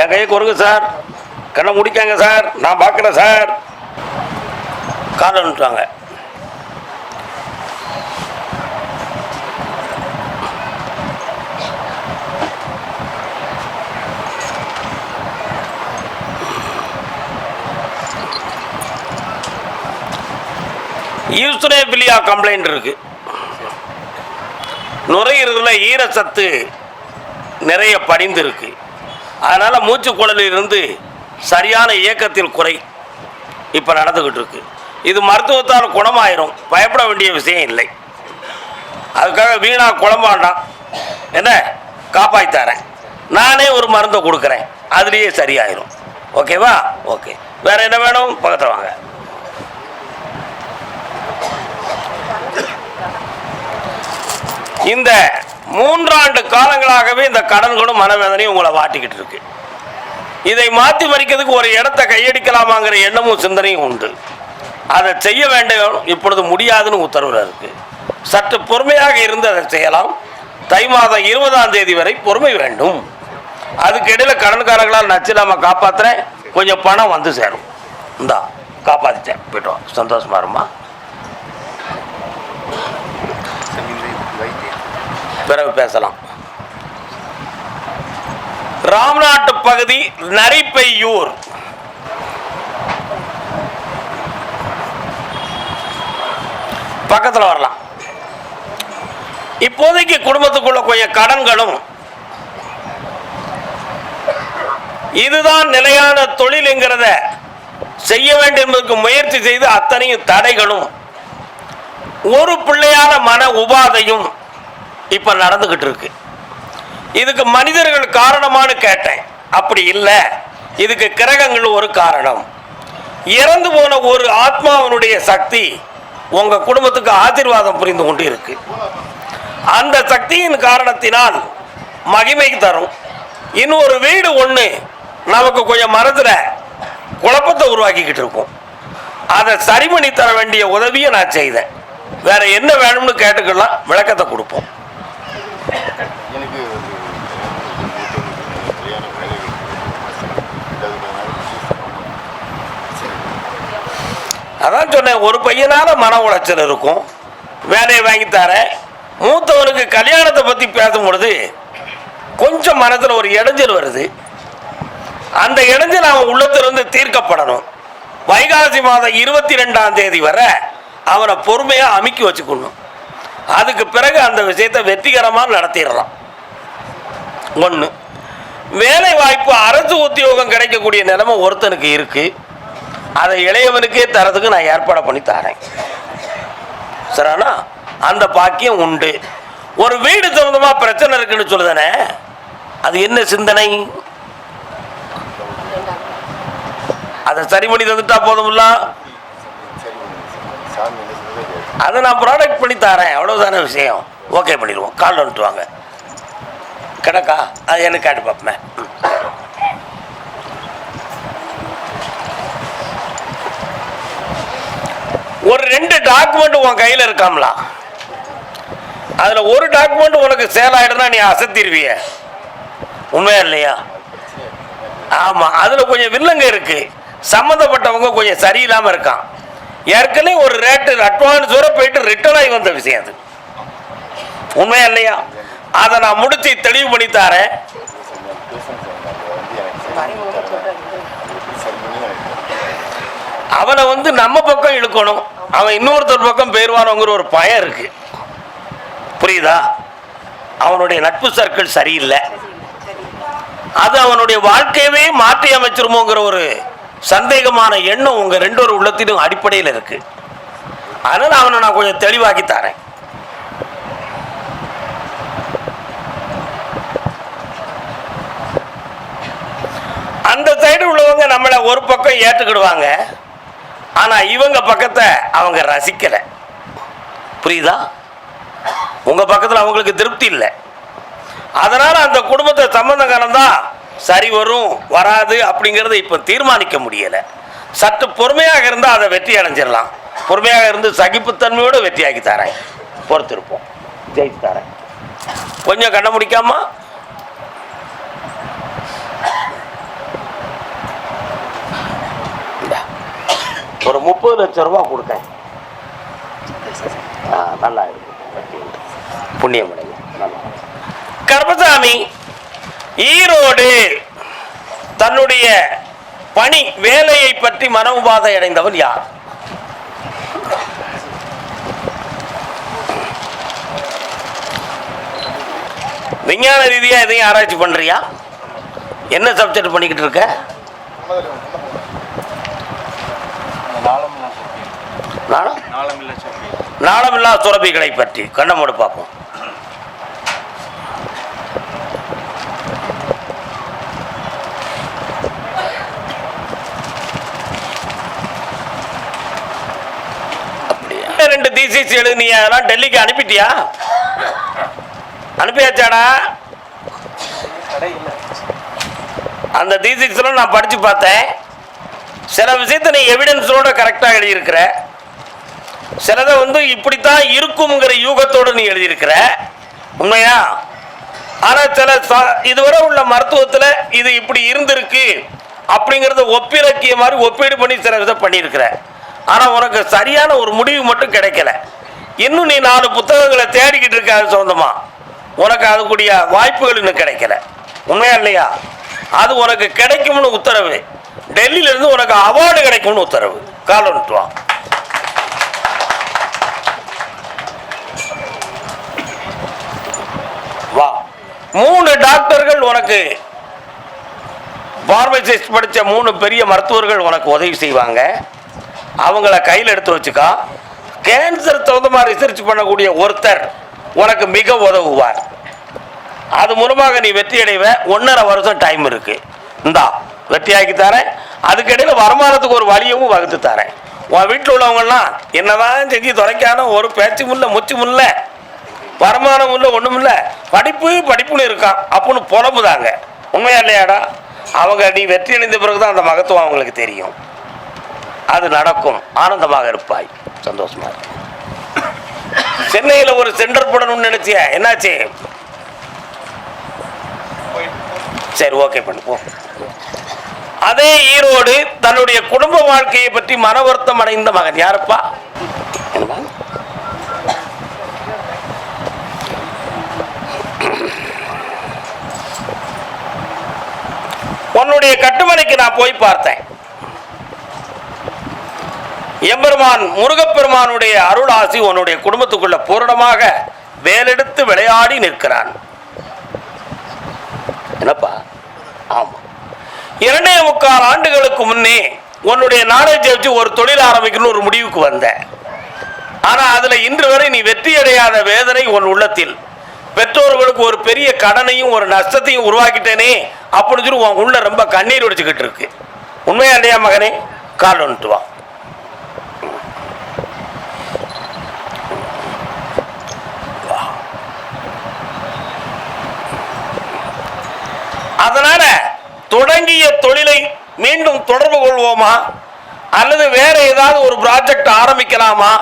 என் கையை கொடுங்க சார். கண்ணை முடிக்காங்க சார். நான் பார்க்குறேன் சார். காலை விட்டுவாங்க யூஸ்ரேபிலியா கம்ப்ளைண்ட் இருக்கு. நுரையீரலில் ஈரச்சத்து நிறைய படிந்து அதனால் மூச்சு குழலில் இருந்து சரியான இயக்கத்தில் குறை இப்போ நடந்துக்கிட்டு இருக்கு. இது மருத்துவத்தால் குணமாயிரும். பயப்பட வேண்டிய விஷயம் இல்லை. அதுக்காக வீணா குழம்பாண்டாம் என்ன? காப்பாற்றி தரேன். நானே ஒரு மருந்தை கொடுக்குறேன். அதுலேயே சரியாயிரும். ஓகேவா? ஓகே. வேற என்ன வேணும்? பக்கத்தில் வாங்க. இந்த மூன்றாண்டு காலங்களாகவே இந்த கடன்களும் மனவேதனையும் உங்களை வாட்டிக்கிட்டு இருக்கு. இதை மாற்றி மறிக்கிறதுக்கு ஒரு இடத்த கையடிக்கலாமாங்கிற எண்ணமும் சிந்தனையும் உண்டு. அதை செய்ய வேண்டும். இப்பொழுது முடியாதுன்னு உத்தரவில் இருக்கு. சற்று பொறுமையாக இருந்து அதை செய்யலாம். தை மாதம் இருபதாம் தேதி வரை பொறுமை வேண்டும். அதுக்கு இடையில கடன்காரங்களால் நச்சு நாம காப்பாத்துறேன். கொஞ்சம் பணம் வந்து சேரும். இந்தா காப்பாற்றிட்டேன் போயிட்டோம் சந்தோஷமா இருமா பிறகு பேசலாம். ராம்நாட்டு பகுதி நரிப்பையூர். பக்கத்தில் வரலாம். இப்போதைக்கு குடும்பத்துக்குள்ள கொஞ்சம் கடன்களும் இதுதான் நிலையான தொழிலுங்கிறத செய்ய வேண்டும் என்பதற்கு முயற்சி செய்து அத்தனையும் தடைகளும். ஒரு பிள்ளையான மன உபாதையும் இப்ப நடந்துகிட்டு இருக்கு. இதுக்கு மனிதர்கள் காரணமானு கேட்டேன். அப்படி இல்லை. இதுக்கு கிரகங்கள் ஒரு காரணம். இறந்து போன ஒரு ஆத்மாவனுடைய சக்தி உங்கள் குடும்பத்துக்கு ஆசீர்வாதம் புரிந்து கொண்டு இருக்கு அந்த சக்தியின் காரணத்தினால் மகிமை தரும். இன்னொரு வீடு ஒன்று நமக்கு கொஞ்சம் மனதுல குழப்பத்தை உருவாக்கிக்கிட்டு இருக்கும். அதை சரி பண்ணி தர வேண்டிய உதவியை நான் செய்தேன். வேற என்ன வேணும்னு கேட்டுக்கலாம் விளக்கத்தை கொடுப்போம். எனக்கு அதான் சொன்னேன் ஒரு பையனால் மன உளைச்சல் இருக்கும். வேலையை வாங்கித்தார மூத்தவனுக்கு கல்யாணத்தை பற்றி பேசும் பொழுது கொஞ்சம் மனதில் ஒரு இடைஞ்சல் வருது. அந்த இடைஞ்சல் அவன் உள்ளத்திலிருந்து தீர்க்கப்படணும். வைகாசி மாதம் இருபத்தி ரெண்டாம் தேதி வரை அவனை பொறுமையாக அமுக்கி வச்சுக்கணும். அதுக்கு பிறகு அந்த விஷயத்தை வெற்றிகரமாக நடத்திடலாம். ஒன்று வேலை வாய்ப்பு அரசு உத்தியோகம் கிடைக்கக்கூடிய நிலைமை ஒருத்தனுக்கு இருக்கு. அதை இளையவனுக்கே தரதுக்கு நான் ஏற்பாடு பண்ணி தரேன். சரிண்ணா அந்த பாக்கியம் உண்டு. ஒரு வீடு சம்பந்தமா பிரச்சனை இருக்குன்னு சொல்லுதானே? அது என்ன சிந்தனை? அதை சரி பண்ணி தந்துட்டா போதும்ல? அதை நான் ப்ராடக்ட் பண்ணி தரேன். அவ்வளோதான விஷயம். ஓகே பண்ணிடுவோம். கால் வந்துட்டு வாங்க. கிடக்கா? அது எனக்கு காட்டு பார்ப்பேன் ஒரு ரெண்டு டாக்குமெண்ட் உன் கையில் இருக்காம்ல? அதில் ஒரு டாக்குமெண்ட் உனக்கு சேல் ஆயிடுனா நீ அசத்திடுவிய உண்மையா இல்லையா? ஆமாம் அதில் கொஞ்சம் வில்லங்க இருக்குது சம்மந்தப்பட்டவங்க கொஞ்சம் சரியில்லாமல் இருக்கான். ஏற்கனவே ஒரு ரேட்டு வர போயிட்டு ரிட்டர்ன் ஆகி வந்த விஷயம் அது. உண்மையா இல்லையா? அதை நான் முடிச்சு தெளிவு பண்ணி தரேன். அவனை வந்து நம்ம பக்கம் இழுக்கணும். அவன் இன்னொருத்தர் பக்கம் போயிடுவானோங்கிற ஒரு பயம் இருக்கு. புரியுதா? அவனுடைய நட்பு சர்க்கிள் சரியில்லை. அது அவனுடைய வாழ்க்கையவே மாற்றி அமைச்சிருமோங்கிற ஒரு சந்தேகமான எண்ணம் உங்க ரெண்டு ஒரு உள்ளத்திலும் அடிப்படையில் இருக்கு. அதனால அவனை நான் கொஞ்சம் தெளிவாக்கி தரேன். அந்த சைடு உள்ளவங்க நம்மளை ஒரு பக்கம் ஏற்றுக்கிடுவாங்க. ஆனா இவங்க பக்கத்தை அவங்க ரசிக்கல. புரியுதா? உங்க பக்கத்தில் அவங்களுக்கு திருப்தி இல்லை. அதனால அந்த குடும்பத்தை சம்பந்தம் தான் சரி வரும் வராது அப்படிங்கிறத இப்போ தீர்மானிக்க முடியலை. சற்று பொறுமையாக இருந்தால் அதை வெற்றி அடைஞ்சிடலாம். பொறுமையாக இருந்து சகிப்புத்தன்மையோடு வெற்றியாக்கி தரேன். பொறுத்திருப்போம். ஜெயித்து தரேன். கொஞ்சம் கண்ண முடிக்காமா? ஒரு முப்பது லட்சம் ரூபா கொடுத்தேன் நல்லா இருக்கு. புண்ணியம் அடையும் நல்லா கர்மசாமி ஈரோடு தன்னுடைய பணி வேலையை பற்றி மன உபாதை அடைந்தவன் யார்? விஞ்ஞான ரீதியா எதையும் ஆராய்ச்சி பண்றியா? என்ன சப்ஜெக்ட் பண்ணிக்கிட்டு இருக்க? நாளமில்லா சுரபிகளை பற்றி கண்ணமோடு பார்ப்போம் அப்படியா? ரெண்டு தீசிஸ் எழுதினியா அதெல்லாம் டெல்லிக்கு அனுப்பிட்டியா? அனுப்பியாச்சாடா? அந்த தீசிஸ்லாம் நான் படிச்சு பார்த்தேன். சில விஷயத்தை நீ எவிடன்ஸோட கரெக்டாக எழுதியிருக்கிற. சிலதை வந்து இப்படித்தான் இருக்குங்கிற யூகத்தோடு நீ எழுதியிருக்கிற. உண்மையா? ஆனால் சில ச- இதுவரை உள்ள மருத்துவத்தில் இது இப்படி இருந்திருக்கு. அப்படிங்கிறத ஒப்பிலக்கிய மாதிரி ஒப்பீடு பண்ணி சில இதை பண்ணியிருக்கிற. ஆனால் உனக்கு சரியான ஒரு முடிவு மட்டும் கிடைக்கல. இன்னும் நீ நாலு புத்தகங்களை தேடிக்கிட்டு இருக்க அது சொந்தமா? உனக்கு அதுக்குரிய வாய்ப்புகள் இன்னும் கிடைக்கல. உண்மையா இல்லையா? அது உனக்கு கிடைக்கும்னு உத்தரவு. டெல்லியில இருந்து உனக்கு அவார்டு கிடைக்கும்னு உத்தரவு. கால் வா. வா. மூணு டாக்டர்கள் உனக்கு பார்மசிஸ்ட் படித்த மூணு பெரிய மருத்துவர்கள் உனக்கு உதவி செய்வாங்க. அவங்கள கையில் எடுத்து வச்சுக்கா. கேன்சர் தகுந்தமாக ரிசர்ச் பண்ணக்கூடிய ஒருத்தர் உனக்கு மிக உதவுவார். அது மூலமாக நீ வெற்றி அடைவ. ஒன்றரை வருஷம் டைம் இருக்கு. இந்தா வெற்றியாக்கி தரேன். அதுக்கிடையில் வருமானத்துக்கு ஒரு வழியவும் வகுத்து தரேன். உன் வீட்டில் உள்ளவங்கெல்லாம் என்னதான் செஞ்சு துறைக்கான ஒரு பேச்சு முல்ல முச்சு முல்ல வருமானம் இல்லை ஒன்றும் இல்லை. படிப்பு படிப்புன்னு இருக்கான் அப்படின்னு புலம்புதாங்க. உண்மையா இல்லையாடா? அவங்க நீ வெற்றி அடைந்த பிறகு தான் அந்த மகத்துவம் அவங்களுக்கு தெரியும். அது நடக்கும். ஆனந்தமாக இருப்பாய். சந்தோஷமா சென்னையில் ஒரு சென்டர் போடணும்னு நினைச்சிய? என்னாச்சு? சரி ஓகே பண்ணுவோம் போ. அதே ஈரோடு தன்னுடைய குடும்ப வாழ்க்கையை பற்றி மன வருத்தம் அடைந்த மகன். யாருப்பா? உன்னுடைய கட்டுமனைக்கு நான் போய் பார்த்தேன். எம்பெருமான் முருகப்பெருமானுடைய அருளாசி உன்னுடைய குடும்பத்துக்குள்ள பூரணமாக வேலெடுத்து விளையாடி நிற்கிறான். என்னப்பா? ஆமா. இரண்டே முக்கால் ஆண்டுகளுக்கு முன்னே உன்னுடைய நாலேஜை வச்சு ஒரு தொழில் ஆரம்பிக்கணும்னு ஒரு முடிவுக்கு வந்த. ஆனா அதுல இன்று வரை நீ வெற்றி அடையாத வேதனை உன் உள்ளத்தில். பெற்றோர்களுக்கு ஒரு பெரிய கடனையும் ஒரு நஷ்டத்தையும் உருவாக்கிட்டேனே அப்படின்னு சொல்லி உன் உள்ள ரொம்ப கண்ணீர் வடிச்சுக்கிட்டு இருக்கு. உண்மையா இல்லையா மகனே? கால் வந்துட்டு அதனால தொடங்கிய தொழிலை மீண்டும் தொடர்பு கொள்வோமா? அல்லது வேற ஏதாவது ஒரு ப்ராஜெக்ட் ஆரம்பிக்கலாமா?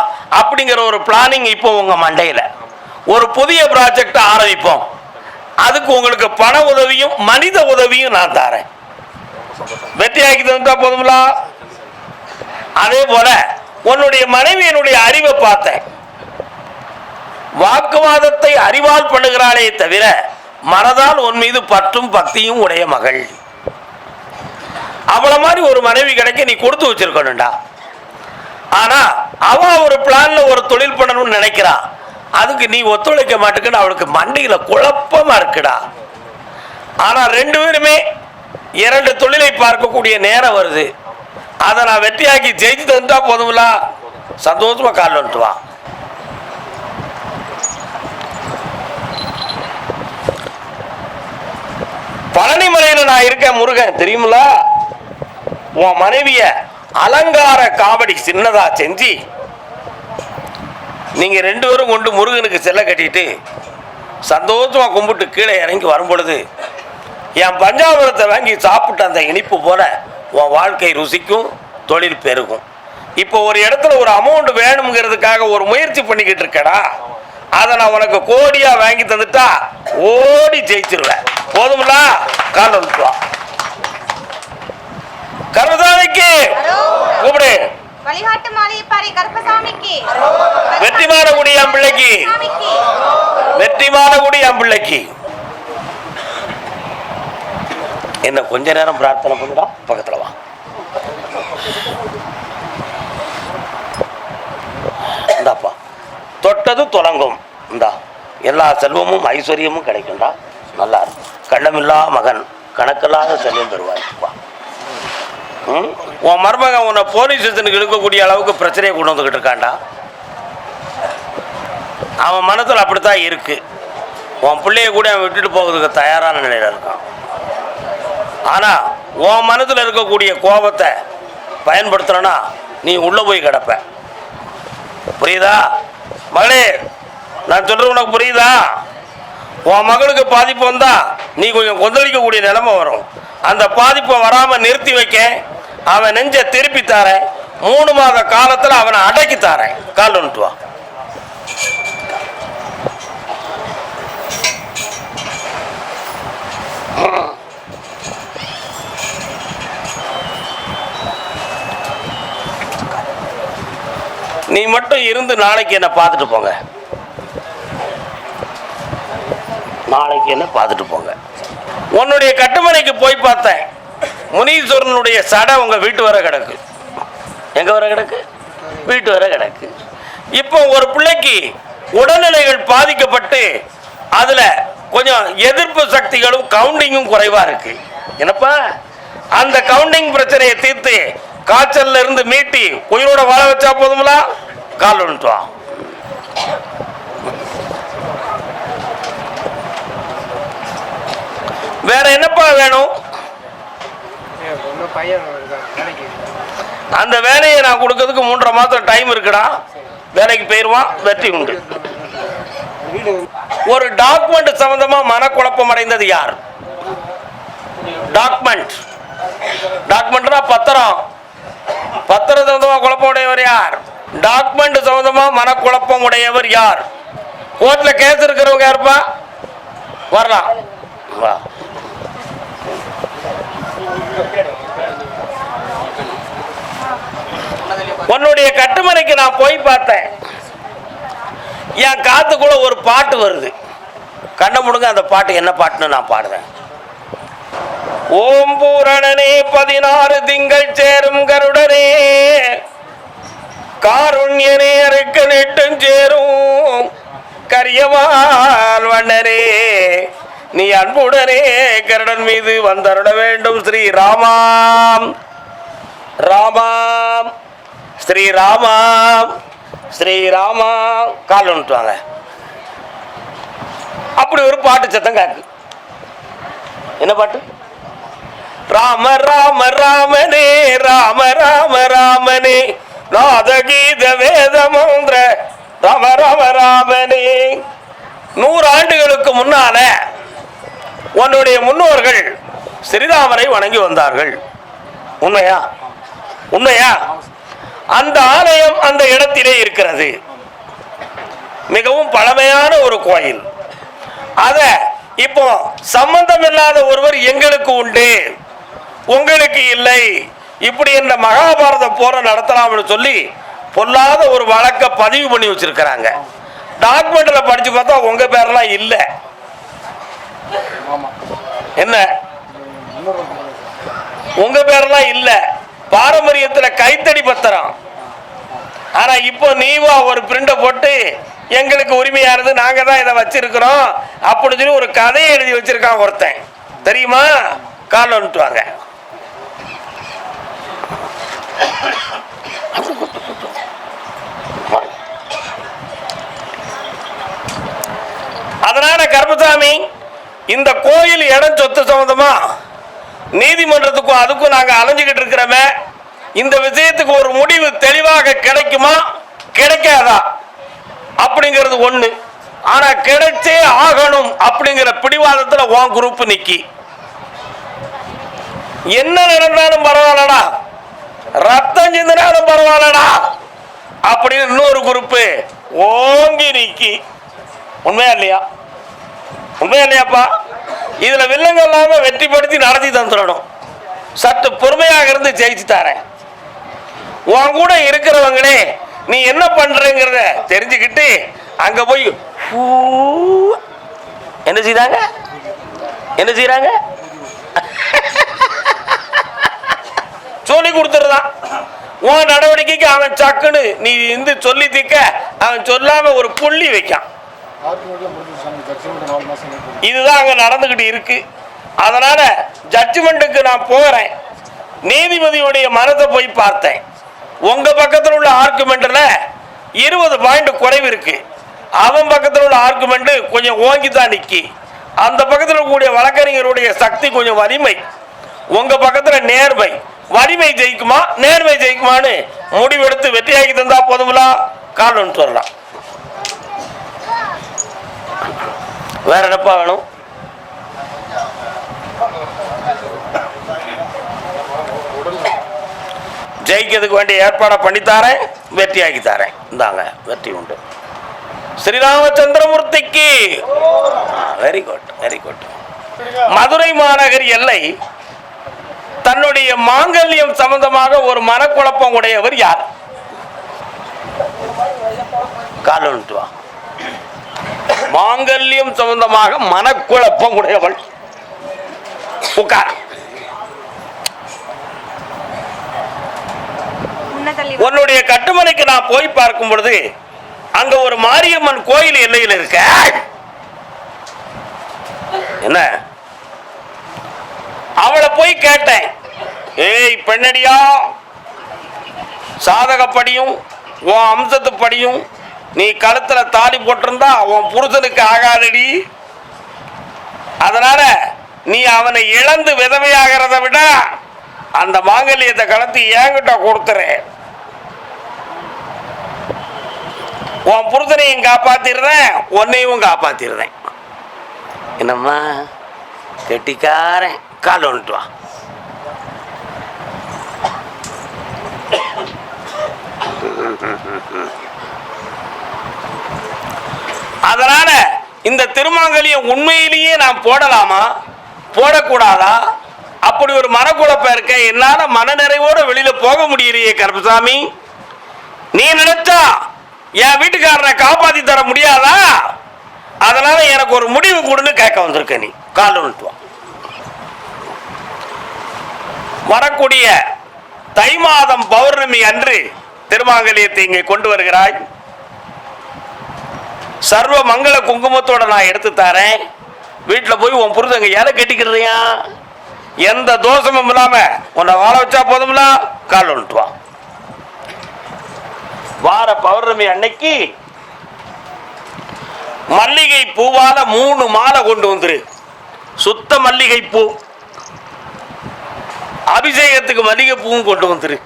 அப்படிங்கிற ஒரு பிளானிங் இப்போ உங்க மண்டையில. ஒரு புதிய ப்ராஜெக்ட் ஆரம்பிப்போம். அதுக்கு உங்களுக்கு பண உதவியும் மனித உதவியும் நான் தரேன். வெற்றியாக்கி தந்தா போதுங்களா அதே போல உன்னுடைய மனைவியினுடைய அறிவை பார்த்தேன். வாக்குவாதத்தை அறிவால் பண்ணுகிறாளே தவிர மனதால் உன் மீது பற்றும் பக்தியும் உடைய மகள். அவளை மாதிரி ஒரு மனைவி கிடைக்க நீ கொடுத்து வச்சிருக்கணும்டா. ஆனா அவ ஒரு பிளான்ல ஒரு தொழில் பண்ணணும்னு நினைக்கிறா. அதுக்கு நீ ஒத்துழைக்க மாட்டேங்குன்னு அவளுக்கு மண்டையில குழப்பமா இருக்குடா. ஆனா ரெண்டு பேருமே இரண்டு தொழிலை பார்க்கக்கூடிய நேரம் வருது. அதை நான் வெற்றியாக்கி ஜெயிச்சு தந்துட்டா போதும்ல? சந்தோஷமா கால் வந்துட்டு பழனி மலையில நான் இருக்கேன் முருகன். தெரியுமில உன் மனைவிய அலங்கார காவடி சின்னதா செஞ்சு நீங்க ரெண்டு பேரும் கொண்டு முருகனுக்கு செல்ல கட்டிட்டு சந்தோஷமா கும்பிட்டு கீழே இறங்கி வரும்பொழுது என் பஞ்சாமிரத்தை வாங்கி சாப்பிட்ட அந்த இனிப்பு போல உன் வாழ்க்கை ருசிக்கும் தொழில் பெருகும். இப்போ ஒரு இடத்துல ஒரு அமௌண்ட் வேணுங்கிறதுக்காக ஒரு முயற்சி பண்ணிக்கிட்டு இருக்கடா. அதை நான் உனக்கு கோடியா வாங்கி தந்துட்டா ஓடி ஜெயிச்சிருவேன். போதும்ல? கால விட்டுவான் கருதானிக்கு கூப்பிடு. வெற்றி குடி என் பிள்ளைக்கு. வெற்றி குடி என் பிள்ளைக்கு. என்ன கொஞ்ச நேரம் பிரார்த்தனை பண்ணுடா பக்கத்துல வா. தொட்டது தொடங்கும் இந்தா எல்லா செல்வமும் ஐஸ்வர்யமும் கிடைக்கும்டா. நல்லா இருக்கும் கள்ளமில்லா மகன் கணக்கில்லாத செல்வம் பெறுவாய்ப்பா உன் மருமகன் உன்னை போலீஸ் ஸ்டேஷனுக்கு இழுக்கக்கூடிய அளவுக்கு பிரச்சனையை கொண்டு வந்துக்கிட்டு இருக்கான்டா. அவன் மனத்தில் அப்படித்தான் இருக்கு. உன் பிள்ளைய கூட அவன் விட்டுட்டு போகிறதுக்கு தயாரான நிலையில் இருக்கான். ஆனால் உன் மனதில் இருக்கக்கூடிய கோபத்தை பயன்படுத்துறனா நீ உள்ளே போய் கிடப்ப. புரியுதா? மகளே நான் சொல்றது உனக்கு புரியுதா? உன் மகளுக்கு பாதிப்பு வந்தா நீ கொஞ்சம் கொந்தளிக்கக்கூடிய நிலைமை வரும். அந்த பாதிப்பை வராம நிறுத்தி வைக்க அவன் நெஞ்ச திருப்பி தாரேன். மூணு மாத காலத்தில் அவனை அடக்கி தாரேன். கால் வந்துட்டு வா. நீ மட்டும் இருந்து நாளைக்கு என்ன பார்த்துட்டு போங்க. நாளைக்கு என்ன பார்த்துட்டு போங்க. உன்னுடைய கட்டுமனைக்கு போய் பார்த்தேன். முனீஸ்வரனுடைய சடை உங்க வீட்டு வர கிடக்கு. எங்க வர கிடக்கு? வீட்டு வர கிடக்கு. இப்போ ஒரு பிள்ளைக்கு உடல்நிலைகள் பாதிக்கப்பட்டு அதுல கொஞ்சம் எதிர்ப்பு சக்திகளும் கவுண்டிங்கும் குறைவா இருக்கு. என்னப்பா? அந்த கவுண்டிங் பிரச்சனையை தீர்த்து காய்ச்சல்ல இருந்து மீட்டி உயிரோட வாழ வச்சா போதுங்களா கால் வந்துட்டு வேற என்னப்பா வேணும்? அந்த வேலையை நான் கொடுக்கறதுக்கு மூன்றரை மாதம் டைம் இருக்குடா. வேலைக்கு போயிடுவான் வெற்றி உண்டு. ஒரு டாக்குமெண்ட் சம்பந்தமா மனக்குழப்பம் அடைந்தது யார்? டாக்குமெண்ட் டாக்குமெண்ட்னா பத்திரம். பத்திரம் குழப்பம் உடையவர் யார்? டாக்குமெண்ட் சம்பந்தமா மனக்குழப்பம் உடையவர் யார்? கோர்ட்ல கேஸ் இருக்கிறவங்க யாருப்பா? வரலாம். உன்னுடைய கட்டுமனைக்கு நான் போய் பார்த்தேன். என் காத்துக்குள்ள ஒரு பாட்டு வருது. கண்ணை முடுங்க அந்த பாட்டு என்ன பாட்டுன்னு நான் பாடுறேன். ஓம் பூரணனே பதினாறு திங்கள் சேரும் கருடனே காருண்யனே அறுக்க நெட்டும் சேரும். கரியவால் வண்ணரே நீ அன்புடனே கருடன் மீது வந்தருட வேண்டும். ஸ்ரீ ராமாம். ராமாம் ஸ்ரீ ராம் கால் ஒன்றுவாங்க அப்படி ஒரு பாட்டு சத்தம் காக்கு என்ன பாட்டு? ராம ராம ராமனே ராம ராம ராமனே. நாதகீத வேத மந்திர ராமனே நூறு ஆண்டுகளுக்கு முன்னால உன்னுடைய முன்னோர்கள் ஸ்ரீராமரை வணங்கி வந்தார்கள். உண்மையா? உண்மையா? அந்த ஆலயம் அந்த இடத்திலே இருக்கிறது. மிகவும் பழமையான ஒரு கோயில். அத இப்போ சம்பந்தம் இல்லாத ஒருவர் எங்களுக்கு உண்டு. உங்களுக்கு இல்லை. இப்படி என்ற மகாபாரத போரை நடத்தலாம்னு சொல்லி பொல்லாத ஒரு வழக்க பதிவு பண்ணி வச்சிருக்கிறாங்க. டாக்குமெண்ட்ல படிச்சு பார்த்தா உங்க பேர்லாம் இல்லை. என்ன? உங்க பேரெல்லாம் இல்ல. பாரம்பரியத்துல கைத்தடி பத்திரம். ஆனா இப்போ நீவா ஒரு பிரிண்ட போட்டு எங்களுக்கு உரிமையானது நாங்க தான் இதை வச்சிருக்கிறோம் அப்படி சொல்லி ஒரு கதையை எழுதி வச்சிருக்கான் ஒருத்தன். தெரியுமா? கால் வந்துட்டு வாங்க ராமசாமி இந்த கோயில் இடம் சொத்து சம்பந்தமா நீதிமன்றத்துக்கும் அதுக்கும் நாங்க அலைஞ்சுக்கிட்டு இருக்கிறோமே. இந்த விஷயத்துக்கு ஒரு முடிவு தெளிவாக கிடைக்குமா? கிடைக்காதா? அப்படிங்கிறது ஒண்ணு. ஆனா கிடைச்சே ஆகணும் அப்படிங்கிற பிடிவாதத்துல உன் குரூப் நிக்கி. என்ன நடந்தாலும் பரவாயில்லடா. ரத்தம் சிந்தினாலும் பரவாயில்லடா. அப்படின்னு இன்னொரு குரூப்பு ஓங்கி நிக்கி. உண்மையா இல்லையா? உண்மையா இல்லையாப்பா இதில் வில்லங்க இல்லாமல் வெற்றிப்படுத்தி நடத்தி தந்துடணும். சற்று பொறுமையாக இருந்து ஜெயிச்சு தரேன். உன் கூட இருக்கிறவங்களே நீ என்ன பண்றங்கிறத தெரிஞ்சுக்கிட்டு அங்க போய் என்ன செய்தாங்க என்ன செய்கிறாங்க சொல்லி கொடுத்துருதான் உன் நடவடிக்கைக்கு அவன் சக்குன்னு நீ இருந்து சொல்லி திக்க அவன் சொல்லாம ஒரு புள்ளி வைக்கான். இதுதான் அங்க நடந்துகிட்டு இருக்கு. அதனால ஜட்ஜ்மெண்ட்டுக்கு நான் போகிறேன் நீதிபதியுடைய மனத்தை போய் பார்த்தேன். உங்க பக்கத்தில் உள்ள ஆர்குமெண்ட்ல இருபது பாயிண்ட் குறைவு இருக்கு. அவன் பக்கத்தில் உள்ள ஆர்குமெண்ட் கொஞ்சம் ஓங்கி தான் நிக்கி. அந்த பக்கத்தில் இருக்கக்கூடிய வழக்கறிஞருடைய சக்தி கொஞ்சம் வலிமை. உங்க பக்கத்துல நேர்மை. வலிமை ஜெயிக்குமா? நேர்மை ஜெயிக்குமான்னு முடிவெடுத்து வெற்றியாக்கி தந்தா போதுங்களா காரணம் சொல்லலாம். வேற என்னப்பா வேணும்? ஜெயிக்கிறதுக்கு வேண்டிய ஏற்பாடை பண்ணித்தாரேன் வெற்றியாக்கி தாரேன் இந்தாங்க வெற்றி உண்டு. ஸ்ரீராமச்சந்திரமூர்த்திக்கு. Very good very good Madurai மாநகர் எல்லை தன்னுடைய மாங்கல்யம் சம்பந்தமாக ஒரு மனக்குழப்பம் உடையவர் யார்? காலன்ட்டு வா. மாங்கல்யம் சம்பந்தமாக மனக்குழப்பம் உடையவள். உட்கார். உன்னுடைய கட்டுமனைக்கு நான் போய் பார்க்கும் பொழுது அங்க ஒரு மாரியம்மன் கோயில் எல்லையில் இருக்க. என்ன? அவளை போய் கேட்டேன். ஏய் பெண்ணடியா. சாதகப்படியும் உன் அம்சத்துப்படியும் நீ கழுத்துல தாலி போட்டிருந்தா உன் புருஷனுக்கு ஆகாதடி. அதனால நீ அவனை இழந்து விதவையாகிறத விட அந்த மாங்கல்யத்தை கலத்து என்கிட்ட கொடுத்துரு. உன் புருஷனையும் காப்பாத்திடுறேன் உன்னையும் காப்பாத்திடுறேன். என்னம்மா? கெட்டிக்காரன். கால் வந்துட்டு வா. அதனால இந்த திருமாங்கலியை உண்மையிலேயே நான் போடலாமா? போடக்கூடாதா? அப்படி ஒரு மனக்குழப்பம் இருக்க என்னால மனநிறைவோட வெளியில போக முடியலையே கருப்பசாமி. நீ நினைச்சா என் வீட்டுக்காரனை காப்பாத்தி தர முடியாதா? அதனால எனக்கு ஒரு முடிவு கொடுன்னு கேட்க வந்திருக்க நீ. கால் வரக்கூடிய தை மாதம் பௌர்ணமி அன்று திருமாங்கலியத்தை இங்கே கொண்டு வருகிறாய். சர்வ மங்கள குங்குமத்தோட நான் எடுத்து தரேன். வீட்டில் போய் உன் புருஷங்க ஏல கட்டிக்கிறியா எந்த தோஷமும் இல்லாம உன்னை வாழ வச்சா போதும்ல? கால் வந்துட்டு வார பௌர்ணமி அன்னைக்கு மல்லிகை பூவால மூணு மாலை கொண்டு வந்துரு. சுத்த மல்லிகை பூ. அபிஷேகத்துக்கு மல்லிகை பூவும் கொண்டு வந்துரு.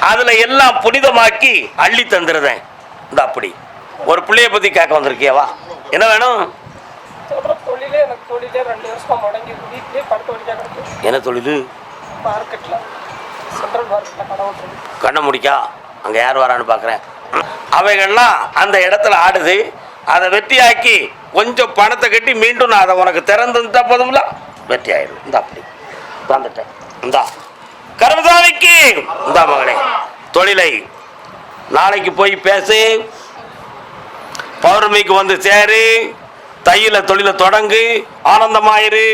அதுல எல்லாம் புனிதமாக்கி அள்ளி தந்துருதேன். இந்த அப்படி. ஒரு பிள்ளைய பத்தி கேட்க வந்திருக்கியவா என்ன வேணும்? என்ன தொழில்? கண்ணை முடிக்கா. அங்க யார் வரான்னு பார்க்குறேன் அவைகள்லாம் அந்த இடத்துல ஆடுது. அதை வெட்டியாக்கி கொஞ்சம் பணத்தை கட்டி மீண்டும் நான் அதை உனக்கு திறந்து தந்தா போதும்ல? வெட்டி ஆயிடும் இந்த அப்படி. வந்துட்டேன் இந்தா. கருமசாமிக்கு. இந்தா மகனே தொழிலை. நாளைக்கு போய் பேசு. பௌர்ணமிக்கு வந்து சேரு தையில தொழிலை தொடங்கு ஆனந்தமாயிரு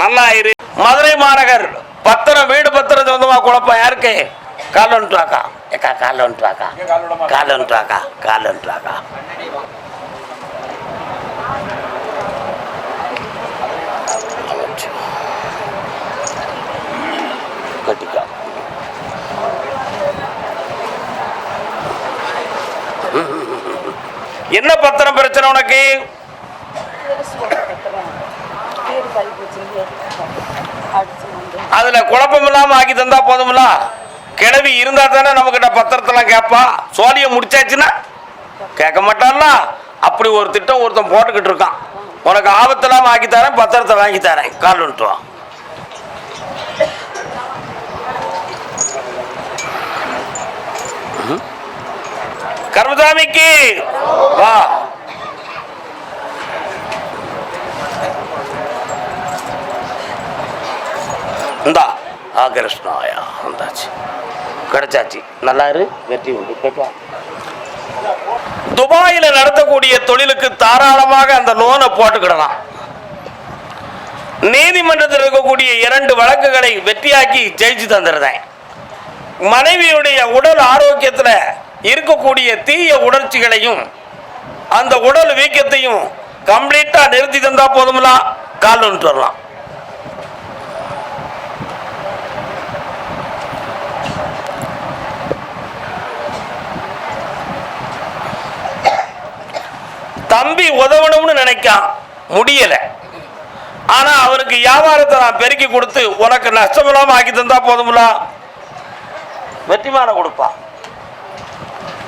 நல்லாயிரு. மதுரை மாநகர் பத்திரம் வீடு பத்திரம் சொந்தமா குழப்பம் யாருக்கு? கால் வந்துட்டு வாக்கா ஏக்கா கால் வந்துட்டு வாக்கா கால் வந்துட்டு வாக்கா கால் வந்துட்டு வாக்கா என்ன பத்திரம் பிரச்சனை உனக்கு? அதுல குழப்பம் இல்லாம ஆக்கி தந்தா போதும்ல? கிழவி இருந்தா தானே நம்ம கிட்ட பத்திரத்தெல்லாம் கேட்பா சோழிய முடிச்சாச்சுன்னா? கேட்க மாட்டான்ல. அப்படி ஒரு திட்டம் ஒருத்தன் போட்டுக்கிட்டு இருக்கான். உனக்கு ஆபத்தெல்லாம் ஆக்கி தரேன் பத்திரத்தை வாங்கி தரேன். கால் வந்துட்டு கருமசாமிக்கு! வா. இந்தா ஆகர்ஷ்ணாயா வந்தாச்சு. கிடைச்சாச்சு. நல்லா இரு வெற்றி உண்டு. கேட்டா துபாயில் நடத்தக்கூடிய தொழிலுக்கு தாராளமாக அந்த லோனை போட்டுக்கிடலாம். நீதிமன்றத்தில் இருக்கக்கூடிய இரண்டு வழக்குகளை வெற்றியாக்கி ஜெயிச்சு தந்துருந்தேன் மனைவியுடைய உடல் ஆரோக்கியத்தில் இருக்கக்கூடிய தீய உணர்ச்சிகளையும் அந்த உடல் வீக்கத்தையும் கம்ப்ளீட்டா நிறுத்தி தந்தா போதும்லாம் கால் வந்துட்டு வரலாம் தம்பி உதவணும்னு நினைக்கான். முடியல. ஆனா அவருக்கு வியாபாரத்தை நான் பெருக்கி கொடுத்து உனக்கு நஷ்டம் ஆக்கி தந்தா போதும்ல? வெற்றிமான கொடுப்பான்.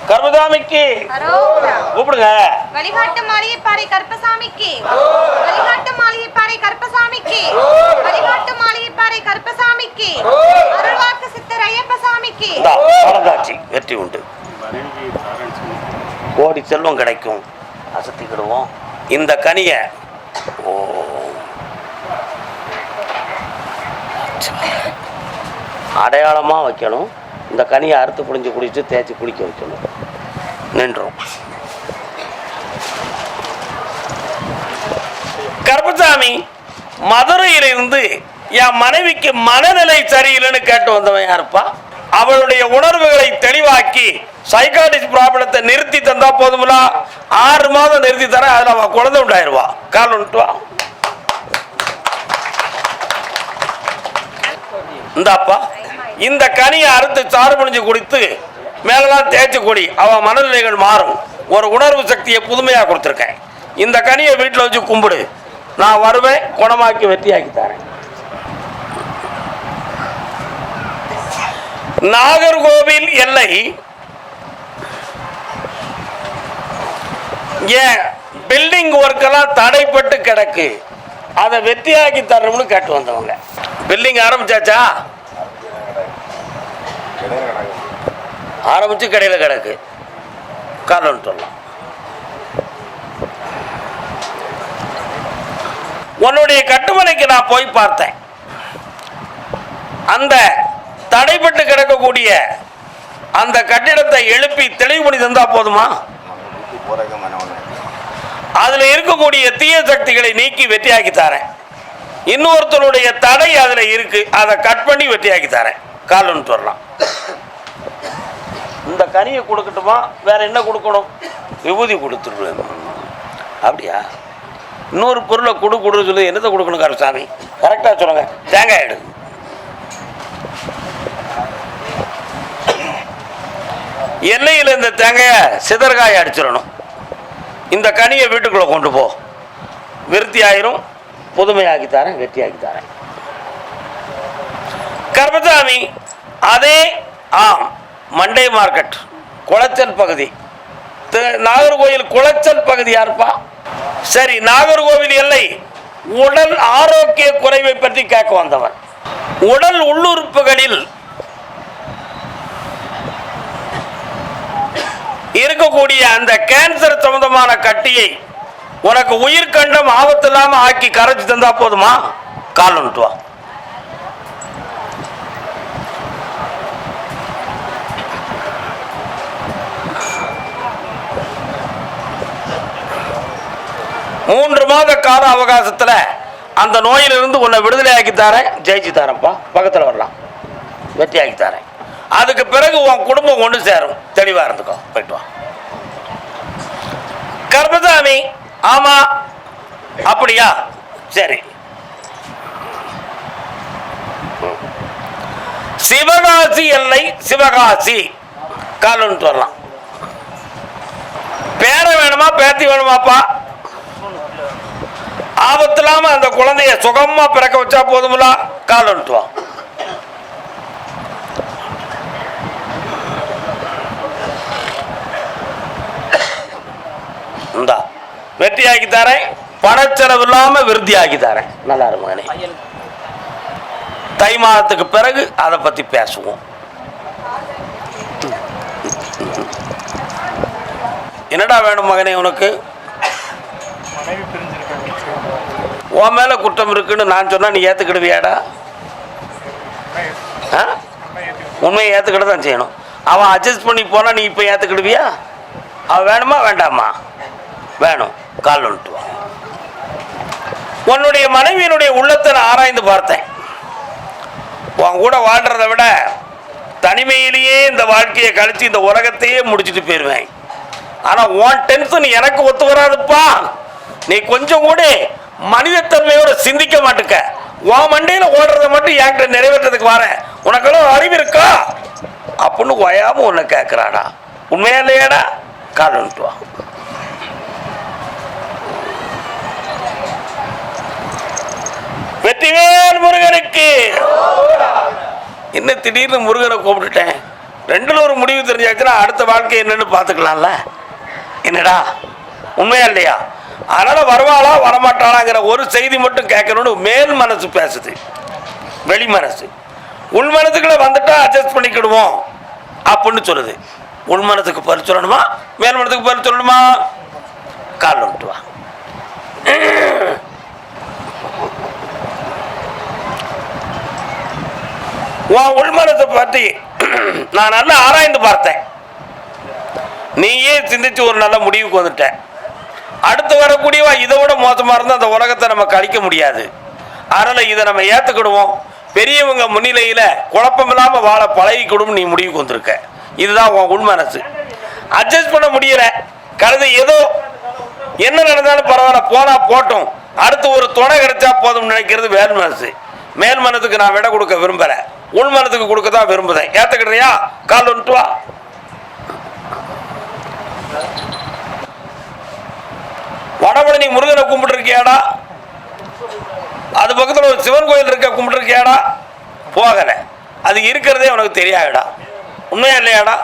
கர்மதாமிக்கு அரோகரா. கூப்பிடுங்க. வழிகாட்டு மாளிகைப்பாறை கருப்பசாமிக்கு. வழிகாட்டு மாளிகைப்பாறை கருப்பசாமிக்கு. வழிகாட்டு மாளிகைப்பாறை கருப்பசாமிக்கு. அருள்வாக்கு சித்தர் ஐயப்பசாமிக்கு. பழங்காட்சி வெற்றி உண்டு. கோடி செல்வம் கிடைக்கும். அசத்திக்கிடுவோம். இந்த கனியை. ஓ. அடையாளமாக வைக்கணும். இந்த கனியை அறுத்து புழிஞ்சு குடிச்சு தேய்ச்சி குளிக்க வைக்கணும். நின்றோம். கருப்பசாமி மதுரையிலிருந்து என் மனைவிக்கு மனநிலை சரியில்லைன்னு கேட்டு வந்தவன் யாருப்பா? அவளுடைய உணர்வுகளை தெளிவாக்கி சைக்காட்டிஸ்ட் ப்ராப்ளத்தை நிறுத்தி தந்தா போதுமில்ல ஆறு மாதம் நிறுத்தி தர அதில் அவன் குழந்தை உண்டாயிருவா. கால் உண்டுவா வா. இந்தாப்பா இந்த கனியை அறுத்து சாறு முடிஞ்சு குடித்து மேலெல்லாம் தேய்ச்சி குடி. அவன் மனநிலைகள் மாறும். ஒரு உணர்வு சக்தியை புதுமையாக கொடுத்துருக்கேன். இந்த கனியை வீட்டில் வச்சு கும்பிடு. நான் வருவேன் குணமாக்கி வெற்றியாக்கி தரேன். நாகர்கோவில் எல்லை. ஏன்? பில்டிங் ஒர்க்கெல்லாம் தடைப்பட்டு கிடக்கு. அதை வெற்றியாக்கி தரணும்னு கேட்டு வந்தவங்க. பில்டிங் ஆரம்பிச்சாச்சா இடையில கிடக்கு ஆரம்பிச்சு கடையில் கிடக்கு. காரணம் சொல்லலாம். உன்னுடைய கட்டுமனைக்கு நான் போய் பார்த்தேன். அந்த தடைப்பட்டு கிடக்கக்கூடிய அந்த கட்டிடத்தை எழுப்பி தெளிவு பண்ணி தந்தா போதுமா? அதுல இருக்கக்கூடிய தீய சக்திகளை நீக்கி வெற்றியாக்கி தரேன். இன்னொருத்தருடைய தடை அதுல இருக்கு. அதை கட் பண்ணி வெற்றியாக்கி தரேன். காலன்னு சொல்லலாம். இந்த கனியை கொடுக்கட்டுமா? வேற என்ன கொடுக்கணும்? விபூதி கொடுத்துருவேன். அப்படியா? இன்னொரு பொருளை கொடு கொடுன்னு சொல்லி. என்னத்தை கொடுக்கணும் கருசாமி கரெக்டாக சொல்லுங்க. தேங்காய் எடு. எண்ணெயில் இந்த தேங்காயை சிதற்காய அடிச்சிடணும். இந்த கனியை வீட்டுக்குள்ளே கொண்டு போ. விருத்தி ஆயிரும். புதுமையாக்கி தரேன் வெற்றியாக்கி தரேன். கர்மசாமி அதே ஆம். மண்டே மார்க்கெட் குளச்சல் பகுதி. நாகர்கோவில் குளச்சல் பகுதி யாருப்பா? சரி நாகர்கோவில் எல்லை உடல் ஆரோக்கிய குறைவை பற்றி கேட்க வந்தவன் உடல் உள்ளுறுப்புகளில் இருக்கக்கூடிய அந்த கேன்சர் சம்பந்தமான கட்டியை உனக்கு உயிர் கண்டம் ஆபத்து இல்லாமல் ஆக்கி கரைச்சி தந்தா போதுமா? கால் வந்துட்டு மூன்று மாத கால அவகாசத்துல அந்த நோயிலிருந்து உன்னை விடுதலை ஆக்கி தரேன். ஜெயிச்சு தரேன்ப்பா. பக்கத்தில் வரலாம். வெற்றி ஆக்கி தரேன். அதுக்கு பிறகு உன் குடும்பம் ஒன்று சேரும். தெளிவா இருந்துக்கோ. போயிட்டு வா. கர்மசாமி ஆமா. அப்படியா? சரி. சிவகாசி எல்லை சிவகாசி. காலன்ட்டு வரலாம். பேர வேணுமா பேத்தி வேணுமாப்பா? ஆபத்து இல்லாம அந்த குழந்தைய சுகமா பிறக்க வச்சா போதுமில்ல கால் வா. இந்தா வெற்றியாக்கி தரேன். பணச்செலவு இல்லாம விருத்தியாக்கி தரேன். நல்லா இரு மகனே. தை மாதத்துக்கு பிறகு அதை பத்தி பேசுவோம். என்னடா வேணும் மகனே உனக்கு மனைவி பிரிஞ்சிருக்காங்க உன் மேலே குற்றம் இருக்குன்னு நான் சொன்னால் நீ ஏற்றுக்கிடுவியாடா ஆ? உண்மையை ஏற்றுக்கிட தான் செய்யணும். அவன் அட்ஜஸ்ட் பண்ணி போனால் நீ இப்போ ஏற்றுக்கிடுவியா அவன் வேணுமா? வேண்டாமா? வேணும். கால் வந்துட்டு உன்னுடைய மனைவியினுடைய உள்ளத்தை நான் ஆராய்ந்து பார்த்தேன். உன் கூட வாழ்கிறத விட தனிமையிலேயே இந்த வாழ்க்கையை கழித்து இந்த உலகத்தையே முடிச்சுட்டு போயிடுவேன் ஆனால் உன் டென்ஷன் எனக்கு ஒத்து வராதுப்பா. நீ கொஞ்சம் கூட மனிதத்தன்மையோட சிந்திக்க மாட்டுக்க. உன் மண்டையில் ஓடுறத மட்டும் என்கிட்ட நிறைவேற்றதுக்கு வரேன். உனக்கெல்லாம் அறிவு இருக்கா? அப்படின்னு ஒயாம உன்னை கேட்குறாடா உண்மையா இல்லையாடா? காலன்ட்டு வா. வெற்றிவேல் முருகனுக்கு. என்ன திடீர்னு முருகனை கூப்பிட்டுட்டேன். ரெண்டுல ஒரு முடிவு தெரிஞ்சாச்சுன்னா அடுத்த வாழ்க்கை என்னன்னு பார்த்துக்கலாம்ல. என்னடா? உண்மையா இல்லையா? அதனால வருவாளா வரமாட்டாளாங்கிற ஒரு செய்தி மட்டும் கேட்கணும்னு மேல் மனசு பேசுது. வெளி மனசு. உள் மனசுக்குள்ள வந்துட்டா அட்ஜஸ்ட் பண்ணிக்கிடுவோம் அப்படின்னு சொல்லுது. உள் மனதுக்கு பதில் சொல்லணுமா? மேல் மனதுக்கு பதில் சொல்லணுமா? காலில் விட்டுவா உன் உள்மனத்தை பற்றி நான் நல்லா ஆராய்ந்து பார்த்தேன். நீயே சிந்திச்சு ஒரு நல்ல முடிவுக்கு வந்துட்டேன் அடுத்து வரக்கூடியவா? இதை விட மோசமாக இருந்தால் அந்த உலகத்தை நம்ம கழிக்க முடியாது. அதனால் இதை நம்ம ஏற்றுக்கிடுவோம் பெரியவங்க முன்னிலையில் குழப்பம் இல்லாமல் வாழ பழகிக்கிடும் நீ முடிவுக்கு வந்திருக்க. இதுதான் உன் உள்மனசு. அட்ஜஸ்ட் பண்ண முடியல. கழுதை ஏதோ என்ன நடந்தாலும் பரவாயில்ல போனா போட்டும். அடுத்து ஒரு துணை கிடைச்சா போதும் நினைக்கிறது மேல் மனசு. மேல் மனதுக்கு நான் விட கொடுக்க விரும்பல. உள் மனதுக்கு கொடுக்க தான் விரும்புதேன். ஏத்துக்கிறியா கால் வந்துட்டு வா. வடபழனி முருகனை கும்பிட்டுருக்கியாடா? அது பக்கத்தில் ஒரு சிவன் கோயில் இருக்க கும்பிட்டுருக்கியாடா? போகலை. அது இருக்கிறதே உனக்கு தெரியாதுடா. உண்மையா இல்லையாடா?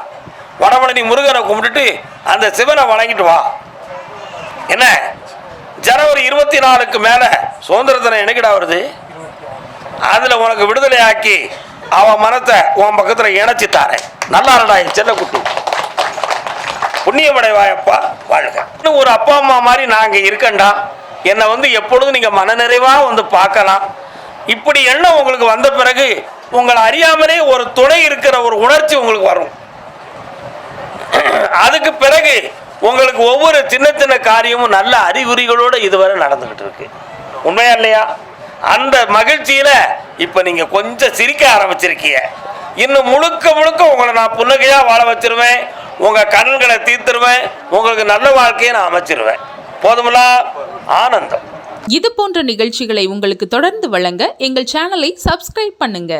வடபழனி முருகனை கும்பிட்டுட்டு அந்த சிவனை வணங்கிட்டு வா. என்ன? ஜனவரி இருபத்தி நாலுக்கு மேலே சுதந்திர தினம் எனக்குடா வருது? அதில் உனக்கு விடுதலை ஆக்கி அவன் மனத்தை உன் பக்கத்தில் இணைச்சி தாரேன். நல்லா இருடா என் செல்ல குட்டி. புண்ணியமடைவாயப்பா வாழ்க. இன்னும் ஒரு அப்பா அம்மா மாதிரி நாங்கள் இருக்கண்டா என்னை வந்து எப்பொழுதும் நீங்கள் மனநிறைவாக வந்து பார்க்கலாம். இப்படி எண்ணம் உங்களுக்கு வந்த பிறகு உங்களை அறியாமலே ஒரு துணை இருக்கிற ஒரு உணர்ச்சி உங்களுக்கு வரும். அதுக்கு பிறகு உங்களுக்கு ஒவ்வொரு சின்ன சின்ன காரியமும் நல்ல அறிகுறிகளோடு இதுவரை நடந்துகிட்டு இருக்கு. உண்மையா இல்லையா? அந்த மகிழ்ச்சியில இப்ப நீங்க கொஞ்சம் சிரிக்க ஆரம்பிச்சிருக்கீங்க. இன்னும் முழுக்க முழுக்க உங்களை நான் புன்னகையா வாழ வச்சிருவேன். உங்க கடன்களை தீர்த்துருவேன். உங்களுக்கு நல்ல வாழ்க்கையை நான் அமைச்சிருவேன். போதுமில்லா ஆனந்தம். இது போன்ற நிகழ்ச்சிகளை உங்களுக்கு தொடர்ந்து வழங்க எங்கள் சேனலை சப்ஸ்கிரைப் பண்ணுங்க.